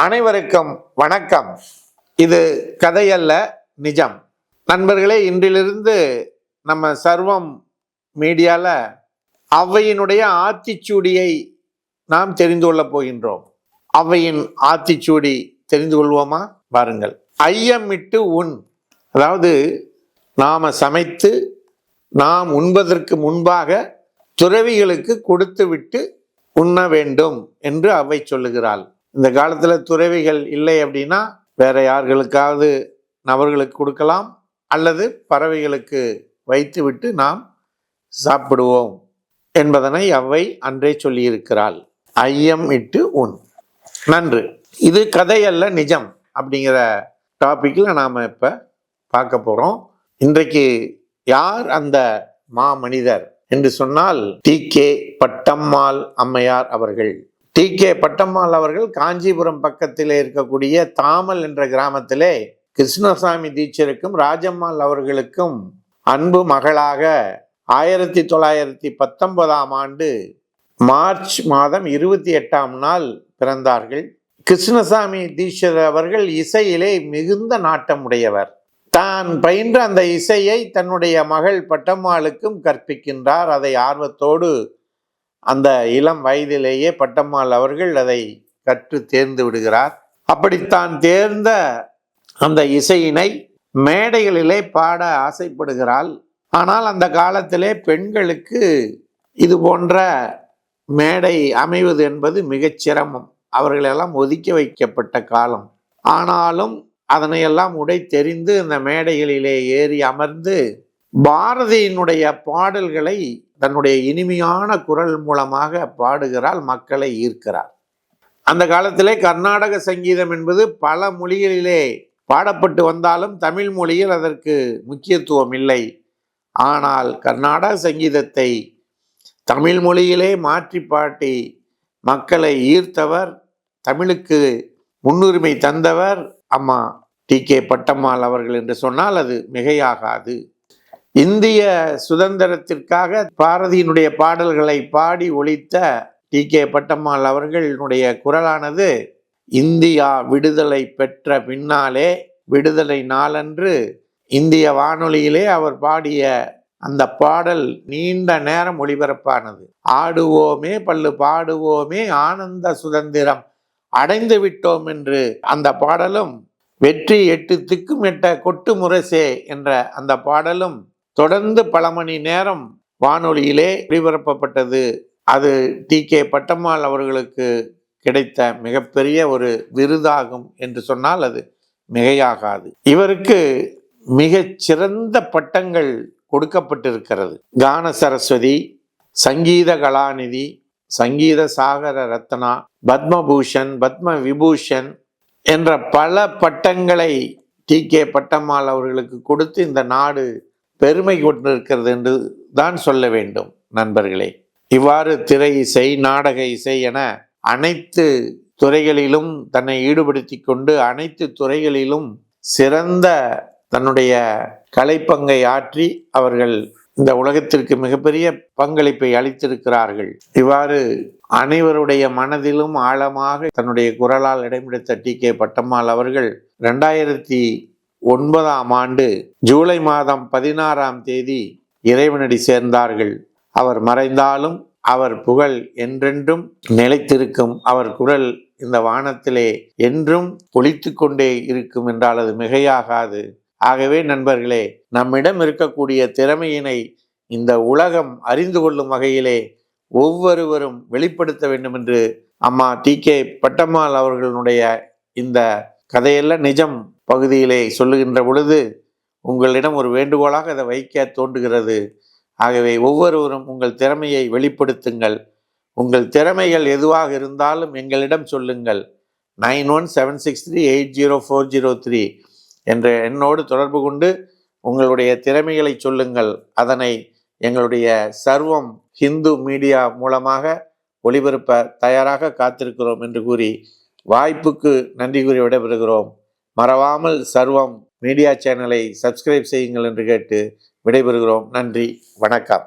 அனைவருக்கும் வணக்கம். இது கதையல்ல நிஜம். நண்பர்களே இன்றிலிருந்து நம்ம சர்வம் மீடியாவில் அவ்வையினுடைய ஆத்திச்சூடியை நாம் தெரிந்து கொள்ளப் போகின்றோம். அவையின் ஆத்திச்சூடி தெரிந்து கொள்வோமா? பாருங்கள். ஐயமிட்டு உண். அதாவது நாம் சமைத்து நாம் உண்பதற்கு முன்பாக துறவிகளுக்கு கொடுத்துவிட்டு உண்ண வேண்டும் என்று அவை சொல்லுகிறாள். இந்த காலத்தில் துறவிகள் இல்லை அப்படின்னா வேற யார்களுக்காவது நபர்களுக்கு கொடுக்கலாம் அல்லது பறவைகளுக்கு வைத்துவிட்டு நாம் சாப்பிடுவோம் என்பதனை அவை அன்றே சொல்லியிருக்கிறாள். ஐயம் இட்டு உன் நன்று. இது கதையல்ல நிஜம் அப்படிங்கிற டாப்பிக்கில் நாம் இப்போ பார்க்க போகிறோம் இன்றைக்கு யார் அந்த மா மனிதர் என்று சொன்னால் டி கே பட்டம்மாள் அம்மையார் அவர்கள். டி கே பட்டம்மாள் அவர்கள் காஞ்சிபுரம் பக்கத்திலே இருக்கக்கூடிய தாமல் என்ற கிராமத்திலே கிருஷ்ணசாமி தீட்சருக்கும் ராஜம்மாள் அவர்களுக்கும் அன்பு மகளாக ஆயிரத்தி தொள்ளாயிரத்தி பத்தொன்பதாம் ஆண்டு மார்ச் மாதம் இருபத்தி எட்டாம் நாள் பிறந்தார்கள். கிருஷ்ணசாமி தீட்சர் அவர்கள் இசையிலே மிகுந்த நாட்டம் உடையவர் தான் பயின்ற அந்த இசையை தன்னுடைய மகள் பட்டம்மாளுக்கும் கற்பிக்கின்றார். அதை ஆர்வத்தோடு அந்த இளம் வயதிலேயே பட்டம்மாள் அவர்கள் அதை கற்று தேர்ந்து விடுகிறார். அப்படித்தான் தேர்ந்த அந்த இசையினை மேடைகளிலே பாட ஆசைப்படுகிறாள். ஆனால் அந்த காலத்திலே பெண்களுக்கு இது போன்ற மேடை அமைவது என்பது மிகச் சிரமம். அவர்களெல்லாம் ஒதுக்கி வைக்கப்பட்ட காலம். ஆனாலும் அதனையெல்லாம் உடை தெரிந்து இந்த மேடைகளிலே ஏறி அமர்ந்து பாரதியினுடைய பாடல்களை தன்னுடைய இனிமையான குரல் மூலமாக பாடுகிறாள் மக்களை ஈர்க்கிறார் அந்த காலத்திலே கர்நாடக சங்கீதம் என்பது பல மொழிகளிலே பாடப்பட்டு வந்தாலும் தமிழ் மொழியில் அதற்கு முக்கியத்துவம் இல்லை. ஆனால் கர்நாடக சங்கீதத்தை தமிழ் மொழியிலே மாற்றி பாட்டி மக்களை ஈர்த்தவர் தமிழுக்கு முன்னுரிமை தந்தவர் அம்மா டி கே பட்டம்மாள் அவர்கள் என்று சொன்னால் அது மிகையாகாது. இந்திய சுதந்திரத்திற்காக பாரதியினுடைய பாடல்களை பாடி ஒழித்த டி. கே. பட்டம்மாள் அவர்களுடைய குரலானது இந்தியா விடுதலை பெற்ற பின்னாலே விடுதலை நாளன்று இந்திய வானொலியிலே அவர் பாடிய அந்த பாடல் நீண்ட நேரம் ஒளிபரப்பானது. ஆடுவோமே பல்லு பாடுவோமே ஆனந்த சுதந்திரம் அடைந்து விட்டோம் என்று அந்த பாடலும் வெற்றி எட்டு திக்கும் எட்ட கொட்டு முரசே என்ற அந்த பாடலும் தொடர்ந்து பல மணி நேரம் வானொலியிலே ஒளிபரப்பப்பட்டது. அது டி. கே. பட்டம்மாள் அவர்களுக்கு கிடைத்த மிகப்பெரிய ஒரு விருதாகும் என்று சொன்னால் அது மிகையாகாது. இவருக்கு மிக சிறந்த பட்டங்கள் கொடுக்கப்பட்டிருக்கிறது. கான சரஸ்வதி சங்கீத கலாநிதி சங்கீத சாகர ரத்னா பத்மபூஷன் பத்ம விபூஷன் என்ற பல பட்டங்களை டி. கே. பட்டம்மாள் அவர்களுக்கு கொடுத்து இந்த நாடு பெருமை கொண்டிருக்கிறது என்று தான் சொல்ல வேண்டும் நண்பர்களே. இவ்வாறு திரை இசை நாடக இசை என அனைத்து துறைகளிலும் தன்னை ஈடுபடுத்தி கொண்டு அனைத்து துறைகளிலும் சிறந்த தன்னுடைய கலைப்பங்கை ஆற்றி அவர்கள் இந்த உலகத்திற்கு மிகப்பெரிய பங்களிப்பை அளித்திருக்கிறார்கள். இவ்வாறு அனைவருடைய மனதிலும் ஆழமாக தன்னுடைய குரலால் இடம்பிடித்த டி கே பட்டம்மாள் அவர்கள் ரெண்டாயிரத்தி ஒன்பதாம் ஆண்டு ஜூலை மாதம் பதினாறாம் தேதி இறைவனடி சேர்ந்தார்கள். அவர் மறைந்தாலும் அவர் புகழ் என்றென்றும் நிலைத்திருக்கும். அவர் குரல் இந்த வானத்திலே என்றும் ஒழித்து கொண்டே இருக்கும் என்றால் அது மிகையாகாது. ஆகவே நண்பர்களே நம்மிடம் இருக்கக்கூடிய திறமையினை இந்த உலகம் அறிந்து கொள்ளும் வகையிலே ஒவ்வொருவரும் வெளிப்படுத்த வேண்டும் என்று அம்மா டி கே பட்டம்மாள் அவர்களுடைய இந்த கதையெல்லாம் நிஜம். பகுதியிலே சொல்லுகின்ற பொழுது உங்களிடம் ஒரு வேண்டுகோளாக அதை வைக்க தோன்றுகிறது. ஆகவே ஒவ்வொருவரும் உங்கள் திறமையை வெளிப்படுத்துங்கள். உங்கள் திறமைகள் எதுவாக இருந்தாலும் எங்களிடம் சொல்லுங்கள். Nine one seven six three eight zero four zero three என்ற எண்ணோடு தொடர்பு கொண்டு உங்களுடைய திறமைகளை சொல்லுங்கள். அதனை எங்களுடைய சர்வம் ஹிந்து மீடியா மூலமாக ஒளிபரப்ப தயாராக காத்திருக்கிறோம் என்று கூறி வாய்ப்புக்கு நன்றி கூறி விடைபெறுகிறோம். மறவாமல் சர்வம் மீடியா சேனலை சப்ஸ்கிரைப் செய்யுங்கள் என்று கேட்டு விடைபெறுகிறோம். நன்றி. வணக்கம்.